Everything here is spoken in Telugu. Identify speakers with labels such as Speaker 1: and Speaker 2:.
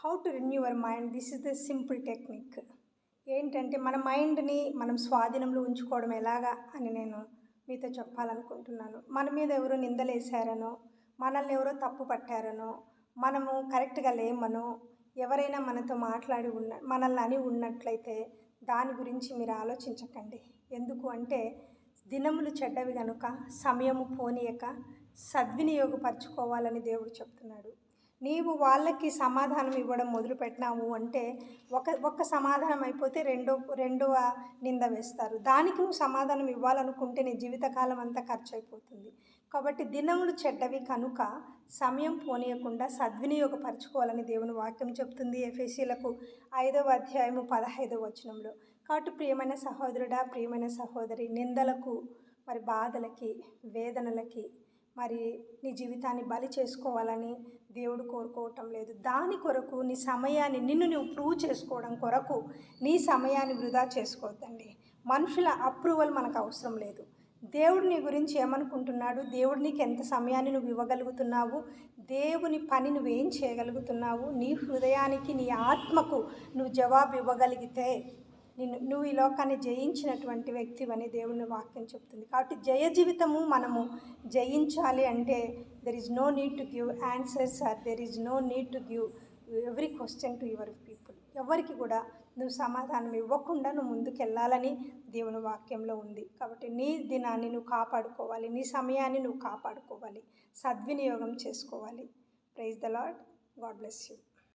Speaker 1: How to renew your mind this is the simple technique ఏంటంటే మన మైండ్ని మనం స్వాధీనంలో ఉంచుకోవడం ఎలాగా అని నేను మీతో చెప్పాలనుకుంటున్నాను. మన మీద ఎవరో నిందలేశారనో మనల్ని ఎవరో తప్పు పట్టారనో మనము కరెక్ట్గా లేమనో ఎవరైనా మనతో మాట్లాడి ఉన్న మనల్ని అని ఉన్నట్లయితే దాని గురించి మీరు ఆలోచించకండి. ఎందుకు అంటే దినములు చెడ్డవి కనుక సమయము పోనీయక సద్వినియోగపరచుకోవాలని దేవుడు చెప్తున్నాడు. నీవు వాళ్ళకి సమాధానం ఇవ్వడం మొదలుపెట్టినావు అంటే ఒక ఒక్క సమాధానం అయిపోతే రెండో రెండవ నింద వేస్తారు. దానికి నువ్వు సమాధానం ఇవ్వాలనుకుంటే నీ జీవితకాలం అంతా ఖర్చు అయిపోతుంది కాబట్టి దినములు చెడ్డవి కనుక సమయం పోనీయకుండా సద్వినియోగపరచుకోవాలని దేవుని వాక్యం చెప్తుంది ఎఫ్ఎసీలకు ఐదవ అధ్యాయము పదహైదవ వచనంలో. కాబట్టి ప్రియమైన సహోదరుడా ప్రియమైన సహోదరి నిందలకు మరి బాధలకి వేదనలకి మరి నీ జీవితాన్ని బలి చేసుకోవాలని దేవుడు కోరుకోవటం లేదు. దాని కొరకు నీ సమయాన్ని నిన్ను నువ్వు ప్రూవ్ చేసుకోవడం కొరకు నీ సమయాన్ని వృధా చేసుకోవద్దండి. మనుషుల అప్రూవల్ మనకు అవసరం లేదు. దేవుడు నీ గురించి ఏమనుకుంటున్నాడు? దేవుడు నీకు ఎంత సమయాన్ని నువ్వు ఇవ్వగలుగుతున్నావు? దేవుని పని నువ్వేం చేయగలుగుతున్నావు? నీ హృదయానికి నీ ఆత్మకు నువ్వు జవాబు ఇవ్వగలిగితే నిన్ను నువ్వు ఈ లోకాన్ని జయించినటువంటి వ్యక్తివని దేవుని వాక్యం చెప్తుంది. కాబట్టి జయ జీవితము మనము జయించాలి అంటే there is no need to give answers or there is no need to give every question to your people ఎవరికి కూడా నువ్వు సమాధానం ఇవ్వకుండా నువ్వు ముందుకెళ్ళాలని దేవుని వాక్యంలో ఉంది. కాబట్టి నీ దినాన్ని నువ్వు కాపాడుకోవాలి. నీ సమయాన్ని నువ్వు కాపాడుకోవాలి. సద్వినియోగం చేసుకోవాలి. Praise the Lord God bless you